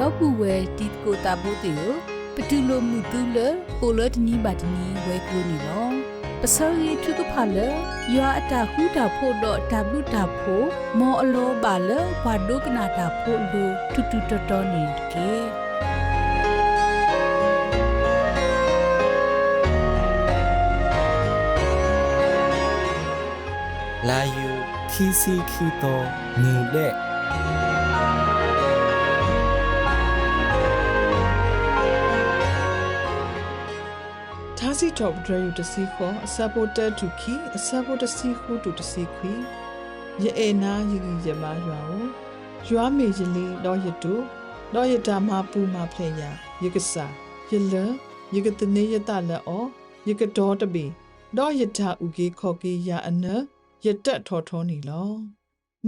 တော့ပူဝဲတီကိုတာဘိုတေကိုပတူလိုမှုတူလကိုလတနီဘာတနီဝဲကူနီလောပစောရီထုကဖလယွာအတာခုတာဖို့တော့တဘလူတာဖို့မောအလောပါလဘာဒုကနာတာဖို့လူတူတူတော်တော်နေကေလာယူခီစီခီတိုနေတဲ့ စီတော့ဒရယူတစီခေါ်အစပိုတဲတူခီအစပိုတစီခုတူတစီခွီယေအေနာယီယမရွာကိုရွာမေကြီးလေးတော့ရတူတော့ရတာမပူမဖလေညာယကစာယလယကတနေယတလက်အောယကတော်တပီတော့ရတာဥကေခေါ်ကေယာအနယတက်ထော်ထောနေလော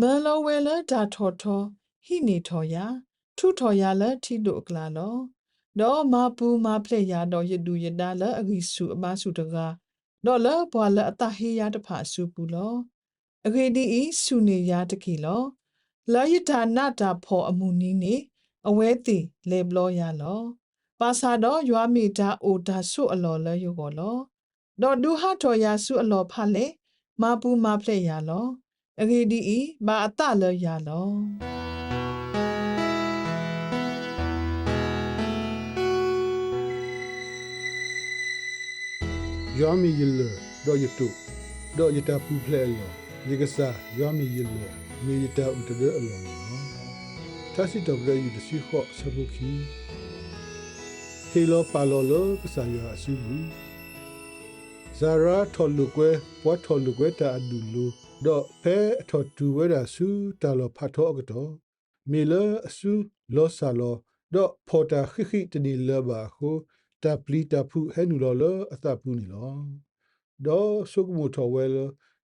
မလောဝဲလဒါထော်ထောဟိနေထော်ယာထုထော်ယာလထီတို့အကလာလော တော့မပူမဖလက်ရတော့ရတူရတာလအဂိစုအမစုတကားတော့လဘွာလအတဟေရတဖာစုပူလောအဂိဒီဤစုနေရတကီလောလာယတာနာတာဖော်အမှုနီးနေအဝဲတီလေဘလောရလော ပါစာတော့ရွာမီတာအိုတာဆုအလော်လဲယောကောလောတော့ဒူဟာတော်ရဆုအလော်ဖလေမပူမဖလက်ရလောအဂိဒီဤဘာအတလဲရလော ယောမီယလတော့ယတုတော့ယတာပူဖလဲလောယေကစားယောမီယလမေယတာဥတတဲ့အလောနော်သစီတော့ရယူတစီခော့ဆဘုခီဟေလောပါလောလောပစာယောအစုဘူးဇာရာထော်လူကွဲပွားထော်လူကွဲတာအဒူလူတော့ဖဲအထော်တူဝဲတာစုတာလောဖတ်တော့ကတော့မေလအစုလောဆာလောတော့ဖော်တာခိခိတနီလဘာကို တပလီတဖုဟဲနူလောလအသပူနီလောဒေါ်ဆုကမူထော်ဝဲလ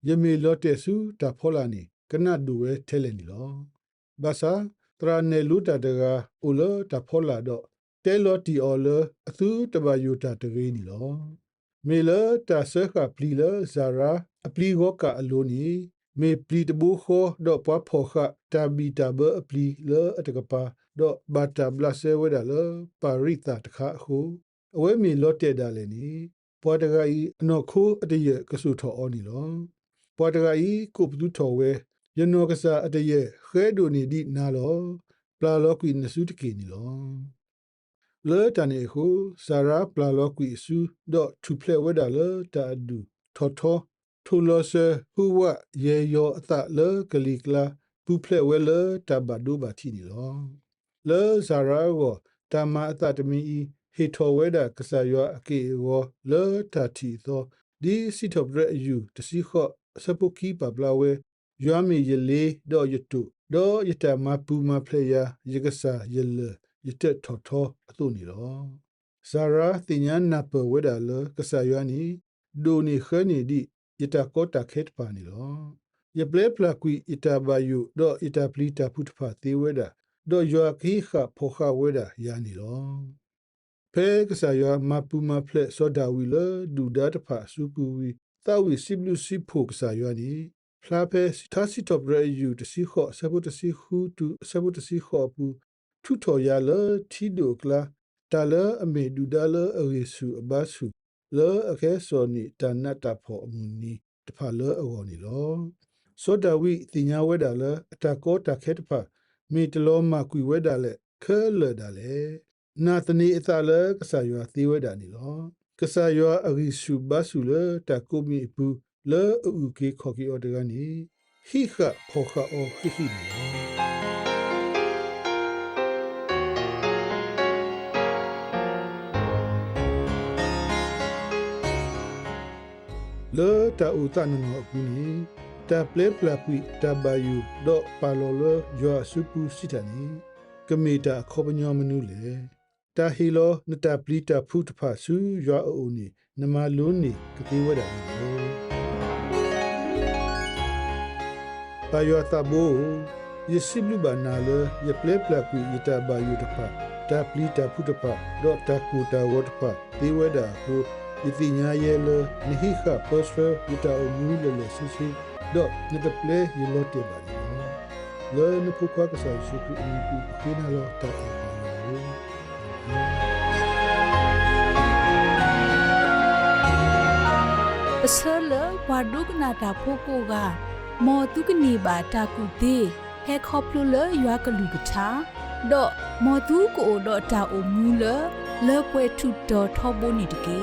ယမေလော့တက်စုတဖောလာနီကနတ်ဒူဝဲထဲလဲနီလောဘာသာတရာနေလူတတကအိုလတဖောလာတော့တဲလော်တီအော်လအသူတဘယူတာတရေနီလောမေလတာဆခပလီလဇာရာအပလီဂောကအလိုနီမေပလီတဘူခောတော့ပွားဖောခတာဘီတာဘအပလီလအတကပါတော့ဘာတာဘလဆေဝဒါလပါရိတာတခါခု အဝဲမီလော့တက်ဒါလည်းနီပွားတကဤအနော်ခိုးအတရကဆုထော်အောနီလောပွားတကဤကိုပဒုထော်ဝဲယနောကစားအတရခဲဒိုနီဒီနာလောပလာလောကွီနစုတကီနီလောလေတန်နေခုဆာရာပလာလောကွီစုဒေါထူဖလက်ဝဲဒါလတာဒူထော်ထော်ထူလောဆဟူဝယေယောအတလေကလီကလာပူဖလက်ဝဲလတဘဒူဘာတီနီလောလေဆာရာကိုတမအတတမီ ဟေထော်ဝဲဒါကဆာယောအကေဝလေတာတီသောဒီစီထော်ဘရယူတစီခော့စပုကီပပလာဝဲယွာမီယလေဒေါ်ယတုဒေါ်ယတမပူမဖလေယာယကဆာယလေယတက်ထော်ထော်အတုနီလောဇာရာတင်ညာနပဝဲဒါလကဆာယောနီဒိုနီခနီဒီယတကောတာခေတ်ပါနီလောယပလေပလာကွီအတာဘယုဒေါ်အတာပလီတာဖုတဖာသေးဝဲဒါဒေါ်ယွာခီခဖိုခဝဲဒါယာနီလော ဖဲကဆာယောမပူမဖလက်စောဒါဝီလဒူဒါတဖာစူပူဝီတာဝီစီဘလူစီဖိုကဆာယောနီဖလာဖဲတာစီတော့ဘရယူတစီခော့ဆဘုတစီခူတူဆဘုတစီခော့ပူထုထော်ရလထီဒိုကလာတာလအမေဒူဒါလအဝေစုအဘဆုလောအခဲစောနီတနတ်တာဖောအမှုနီတဖာလောအဝေါ်နီလောစောဒဝိတင်ညာဝဲဒါလအတကောတခဲတဖာမေတလောမကွေဝဲဒါလေခဲလဒါလေ နာတနီအသလကဆာယောသီဝဲဒါနီလောကဆာယောအဂိစုဘဆုလတကုမီပူလောဥကေခေါကီအော်တကနီဟိခဖောခအောခိခိနီလောလေတာဥတနနောကူနီတာပလေပလာကွီတာဘယူဒေါပါလောလယွာစုပူစီတနီကမီတာခောပညောမနုလေ တာဟီလောနတာပလီတာဖုတဖာဆူယွာအိုနီနမလုံးနီကတိဝဒနီလောပါယောတာဘိုယစီဘလူဘာနာလယပလေပလာကွီယတာဘယူတဖာတာပလီတာဖုတဖာဒေါတာကူတာဝတ်ဖာတိဝဒဟို iti nya yelo ni hi kha posfer ita o mu le le si si do ni te ple yi lo te ba ni no le ni pu kwa ka sa su ku ni pu ki na lo ta e ba no ဝဒုကနာတာဖိုကိုကမောတုကနေပါတာကူသေးဟဲခေါပလူလရွာကလူကချာတော့မောတူကိုတော့တာအိုမူလလေကွဲထုတော်ထောဘိုနေတကေ